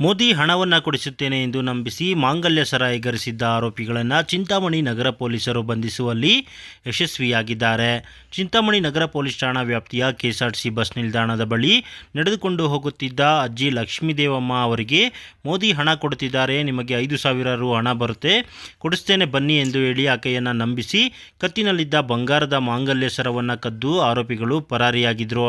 ಮೋದಿ ಹಣವನ್ನು ಕೊಡಿಸುತ್ತೇನೆ ಎಂದು ನಂಬಿಸಿ ಮಾಂಗಲ್ಯ ಸರ ಎಗರಿಸಿದ್ದ ಆರೋಪಿಗಳನ್ನು ಚಿಂತಾಮಣಿ ನಗರ ಪೊಲೀಸರು ಬಂಧಿಸುವಲ್ಲಿ ಯಶಸ್ವಿಯಾಗಿದ್ದಾರೆ. ಚಿಂತಾಮಣಿ ನಗರ ಪೊಲೀಸ್ ಠಾಣಾ ವ್ಯಾಪ್ತಿಯ ಕೆಎಸ್ಆರ್ಸಿ ಬಸ್ ನಿಲ್ದಾಣದ ಬಳಿ ನಡೆದುಕೊಂಡು ಹೋಗುತ್ತಿದ್ದ ಅಜ್ಜಿ ಲಕ್ಷ್ಮೀದೇವಮ್ಮ ಅವರಿಗೆ ಮೋದಿ ಹಣ ಕೊಡುತ್ತಿದ್ದಾರೆ. ನಿಮಗೆ ಐದು ಸಾವಿರ ರು ಹಣ ಬರುತ್ತೆ. ಕೊಡಿಸ್ತೇನೆ ಬನ್ನಿ ಎಂದು ಹೇಳಿ ಆಕೆಯನ್ನು ನಂಬಿಸಿ ಕತ್ತಿನಲ್ಲಿದ್ದ ಬಂಗಾರದ ಮಾಂಗಲ್ಯ ಸರವನ್ನು ಕದ್ದು ಆರೋಪಿಗಳು ಪರಾರಿಯಾಗಿದ್ದರು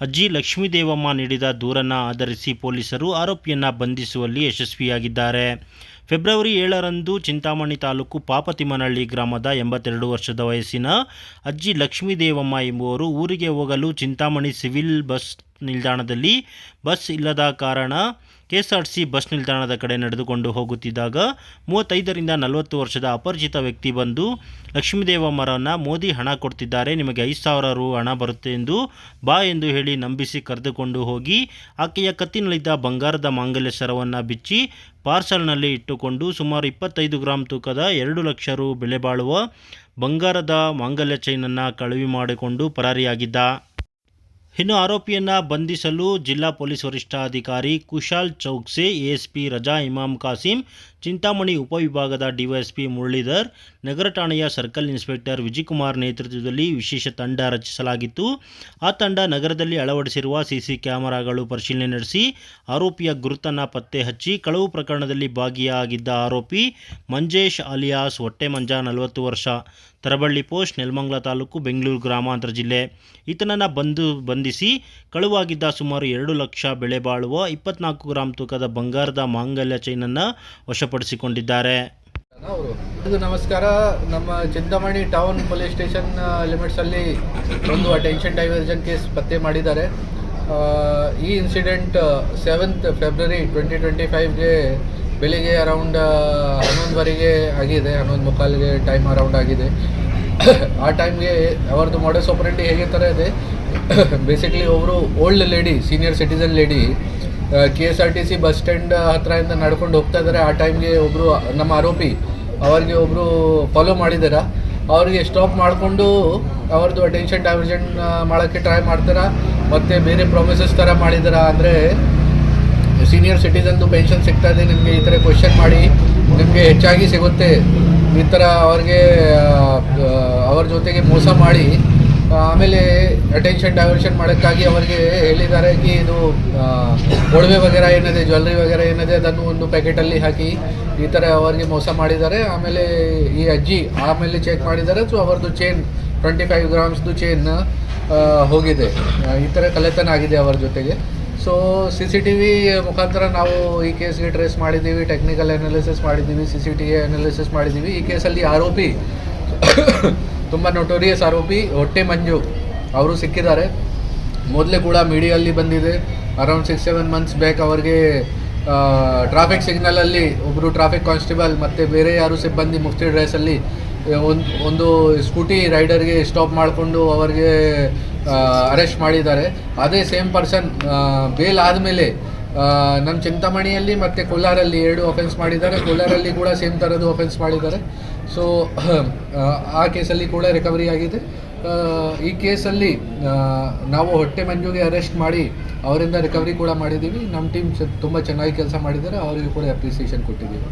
ಅಜ್ಜಿ ಲಕ್ಷ್ಮೀದೇವಮ್ಮ ನೀಡಿದ ದೂರನ್ನು ಆಧರಿಸಿ ಪೊಲೀಸರು ಆರೋಪಿಯನ್ನು ಬಂಧಿಸುವಲ್ಲಿ ಯಶಸ್ವಿಯಾಗಿದ್ದಾರೆ. ಫೆಬ್ರವರಿ ಏಳರಂದು ಚಿಂತಾಮಣಿ ತಾಲೂಕು ಪಾಪತಿಮನಹಳ್ಳಿ ಗ್ರಾಮದ ಎಂಬತ್ತೆರಡು ವರ್ಷದ ವಯಸ್ಸಿನ ಅಜ್ಜಿ ಲಕ್ಷ್ಮೀದೇವಮ್ಮ ಎಂಬುವರು ಊರಿಗೆ ಹೋಗಲು ಚಿಂತಾಮಣಿ ಸಿವಿಲ್ ಬಸ್ ನಿಲ್ದಾಣದಲ್ಲಿ ಬಸ್ ಇಲ್ಲದ ಕಾರಣ ಕೆಎಸ್ಆರ್ಸಿ ಬಸ್ ನಿಲ್ದಾಣದ ಕಡೆ ನಡೆದುಕೊಂಡು ಹೋಗುತ್ತಿದ್ದಾಗ ಮೂವತ್ತೈದರಿಂದ ನಲವತ್ತು ವರ್ಷದ ಅಪರಿಚಿತ ವ್ಯಕ್ತಿ ಬಂದು ಲಕ್ಷ್ಮೀದೇವಮ್ಮರನ್ನು ಮೋದಿ ಹಣ ಕೊಡ್ತಿದ್ದಾರೆ, ನಿಮಗೆ ಐದು ಸಾವಿರ ರು ಹಣ ಬರುತ್ತೆ ಎಂದು ಬಾ ಎಂದು ಹೇಳಿ ನಂಬಿಸಿ ಕರೆದುಕೊಂಡು ಹೋಗಿ ಆಕೆಯ ಕತ್ತಿನಲ್ಲಿದ್ದ ಬಂಗಾರದ ಮಾಂಗಲ್ಯ ಸರವನ್ನು ಬಿಚ್ಚಿ ಪಾರ್ಸಲ್ನಲ್ಲಿ ಇಟ್ಟುಕೊಂಡು ಸುಮಾರು ಇಪ್ಪತ್ತೈದು ಗ್ರಾಂ ತೂಕದ ಎರಡು ಲಕ್ಷ ರು ಬೆಲೆ ಬಾಳುವ ಬಂಗಾರದ ಮಾಂಗಲ್ಯ ಚೈನನ್ನು ಕಳುವಿ ಮಾಡಿಕೊಂಡು ಪರಾರಿಯಾಗಿದ್ದ. ಇನ್ನು ಆರೋಪಿಯನ್ನು ಬಂಧಿಸಲು ಜಿಲ್ಲಾ ಪೊಲೀಸ್ ವರಿಷ್ಠಾಧಿಕಾರಿ ಕುಶಾಲ್ ಚೌಕ್ಸೆ, ಎಎಸ್ಪಿ ರಜಾ ಇಮಾಮ್ ಕಾಸಿಂ, ಚಿಂತಾಮಣಿ ಉಪವಿಭಾಗದ ಡಿವೈಎಸ್ಪಿ ಮುರಳೀಧರ್, ನಗರ ಠಾಣೆಯ ಸರ್ಕಲ್ ಇನ್ಸ್ಪೆಕ್ಟರ್ ವಿಜಯಕುಮಾರ್ ನೇತೃತ್ವದಲ್ಲಿ ವಿಶೇಷ ತಂಡ ರಚಿಸಲಾಗಿತ್ತು. ಆ ತಂಡ ನಗರದಲ್ಲಿ ಅಳವಡಿಸಿರುವ ಸಿಸಿ ಕ್ಯಾಮೆರಾಗಳು ಪರಿಶೀಲನೆ ನಡೆಸಿ ಆರೋಪಿಯ ಗುರುತನ್ನು ಪತ್ತೆ ಹಚ್ಚಿ ಕಳವು ಪ್ರಕರಣದಲ್ಲಿ ಭಾಗಿಯಾಗಿದ್ದ ಆರೋಪಿ ಮಂಜೇಶ್ ಅಲಿಯಾಸ್ ಹೊಟ್ಟೆ ಮಂಜ ನಲವತ್ತು ವರ್ಷ. ತರಬಳ್ಳಿ ಪೋಸ್ಟ್, ನೆಲಮಂಗಲ ತಾಲೂಕು, ಬೆಂಗಳೂರು ಗ್ರಾಮಾಂತರ ಜಿಲ್ಲೆ. ಈತನನ್ನು ಬಂದು ಬಂಧಿಸಿ ಕಳುವಾಗಿದ್ದ ಸುಮಾರು ಎರಡು ಲಕ್ಷ ಬೆಲೆ ಬಾಳುವ ಇಪ್ಪತ್ನಾಲ್ಕು ಗ್ರಾಂ ತೂಕದ ಬಂಗಾರದ ಮಾಂಗಲ್ಯ ಚೈನನ್ನು ವಶಪಡಿಸಿಕೊಂಡಿದ್ದಾರೆ. ನಮಸ್ಕಾರ. ನಮ್ಮ Chintamani town police station limits ಅಲ್ಲಿ ಒಂದು ಅಟೆನ್ಷನ್ ಡೈವರ್ಜನ್ ಕೇಸ್ ಪತ್ತೆ ಮಾಡಿದ್ದಾರೆ. ಈ incident seventh February twenty twenty ಫೈವ್ಗೆ ಬೆಳಿಗ್ಗೆ ಅರೌಂಡ್ ಹನ್ನೊಂದುವರೆಗೆ ಆಗಿದೆ. ಹನ್ನೊಂದು ಮುಕ್ಕಾಲಿಗೆ ಟೈಮ್ ಅರೌಂಡ್ ಆಗಿದೆ. ಆ ಟೈಮ್ಗೆ ಅವ್ರದ್ದು ಮಾಡೋ ಆಪರೇಂಡಿ ಹೇಗೆ ಥರ ಇದೆ? ಬೇಸಿಕ್ಲಿ ಒಬ್ಬರು old lady senior citizen lady K S R T C bus stand ಹತ್ರದಿಂದ ನಡ್ಕೊಂಡು ಹೋಗ್ತಾ ಇದ್ದಾರೆ ಆ ಟೈಮ್ಗೆ ಒಬ್ಬರು ನಮ್ಮ ಆರೋಪಿ, ಅವ್ರಿಗೆ ಒಬ್ಬರು ಫಾಲೋ ಮಾಡಿದಾರ. ಅವ್ರಿಗೆ ಸ್ಟಾಪ್ ಮಾಡಿಕೊಂಡು ಅವ್ರದ್ದು ಅಟೆನ್ಷನ್ ಡೈವರ್ಷನ್ ಮಾಡೋಕ್ಕೆ ಟ್ರೈ ಮಾಡ್ತಾರ. ಮತ್ತು ಬೇರೆ ಪ್ರಾಮಿಸಸ್ ಥರ ಮಾಡಿದಾರ. ಅಂದರೆ ಸೀನಿಯರ್ ಸಿಟಿಸನ್ದು ಪೆನ್ಷನ್ ಸಿಗ್ತಾ ಇದೆ. ನಿಮಗೆ ಈ ಥರ ಕ್ವಶನ್ ಮಾಡಿ, ನಿಮಗೆ ಹೆಚ್ಚಾಗಿ ಸಿಗುತ್ತೆ. ಈ ಥರ ಅವ್ರಿಗೆ ಅವ್ರ ಜೊತೆಗೆ ಮೋಸ ಮಾಡಿ ಆಮೇಲೆ ಅಟೆನ್ಷನ್ ಡೈವರ್ಷನ್ ಮಾಡೋಕ್ಕಾಗಿ ಅವರಿಗೆ ಹೇಳಿದ್ದಾರೆ ಕಿ ಇದು ಒಡವೆ ವಗೇರ ಏನಿದೆ ಜ್ಯುವೆಲ್ರಿ ವಗೇರ ಏನಿದೆ, ಅದನ್ನು ಒಂದು ಪ್ಯಾಕೆಟಲ್ಲಿ ಹಾಕಿ ಈ ಥರ ಅವರಿಗೆ ಮೋಸ ಮಾಡಿದ್ದಾರೆ. ಆಮೇಲೆ ಈ ಅಜ್ಜಿ ಆಮೇಲೆ ಚೆಕ್ ಮಾಡಿದ್ದಾರೆ. ಸೊ ಅವ್ರದ್ದು ಚೈನ್ ಟ್ವೆಂಟಿ ಫೈವ್ ಗ್ರಾಮ್ಸ್ದು ಚೈನ್ ಹೋಗಿದೆ. ಈ ಥರ ಕಲೆತನ ಆಗಿದೆ ಅವರ ಜೊತೆಗೆ. So C C T V ಮುಖಾಂತರ ನಾವು ಈ ಕೇಸ್ಗೆ ಟ್ರೇಸ್ ಮಾಡಿದ್ದೀವಿ ಟೆಕ್ನಿಕಲ್ ಅನಾಲಿಸಿಸ್ ಮಾಡಿದ್ದೀವಿ C C T V analysis ಮಾಡಿದ್ದೀವಿ. ಈ ಕೇಸಲ್ಲಿ ಆರೋಪಿ ತುಂಬ ನೋಟೋರಿಯಸ್ ಆರೋಪಿ ಹೊಟ್ಟೆ ಮಂಜು ಅವರು ಸಿಕ್ಕಿದ್ದಾರೆ. ಮೊದಲೇ ಕೂಡ ಮೀಡಿಯಲ್ಲಿ ಬಂದಿದೆ. Around six seven months back ಅವರಿಗೆ ಟ್ರಾಫಿಕ್ ಸಿಗ್ನಲಲ್ಲಿ ಒಬ್ಬರು ಟ್ರಾಫಿಕ್ ಕಾನ್ಸ್ಟೇಬಲ್ ಮತ್ತು ಬೇರೆ ಯಾರು ಸಿಬ್ಬಂದಿ ಮುಫ್ತಿ ಡ್ರೆಸ್ಸಲ್ಲಿ ಒಂದು ಒಂದು ಸ್ಕೂಟಿ ರೈಡರ್ಗೆ ಸ್ಟಾಪ್ ಮಾಡಿಕೊಂಡು ಅವರಿಗೆ ಅರೆಸ್ಟ್ ಮಾಡಿದ್ದಾರೆ. ಅದೇ ಸೇಮ್ ಪರ್ಸನ್ ಬೇಲ್ ಆದಮೇಲೆ ನಮ್ಮ ಚಿಂತಾಮಣಿಯಲ್ಲಿ ಮತ್ತು ಕೋಲಾರಲ್ಲಿ ಎರಡು ಅಫೆನ್ಸ್ ಮಾಡಿದ್ದಾರೆ. ಕೋಲಾರಲ್ಲಿ ಕೂಡ ಸೇಮ್ ಥರದ್ದು ಅಫೆನ್ಸ್ ಮಾಡಿದ್ದಾರೆ. ಸೊ ಆ ಕೇಸಲ್ಲಿ ಕೂಡ ರಿಕವರಿ ಆಗಿದೆ. ಈ ಕೇಸಲ್ಲಿ ನಾವು ಹೊಟ್ಟೆ ಮಂಜುಗೆ ಅರೆಸ್ಟ್ ಮಾಡಿ ಅವರಿಂದ ರಿಕವರಿ ಕೂಡ ಮಾಡಿದ್ದೀವಿ. ನಮ್ಮ ಟೀಮ್ ತುಂಬ ಚೆನ್ನಾಗಿ ಕೆಲಸ ಮಾಡಿದ್ದಾರೆ. ಅವರಿಗೂ ಕೂಡ ಅಪ್ರಿಸಿಯೇಷನ್ ಕೊಟ್ಟಿದ್ದೀವಿ.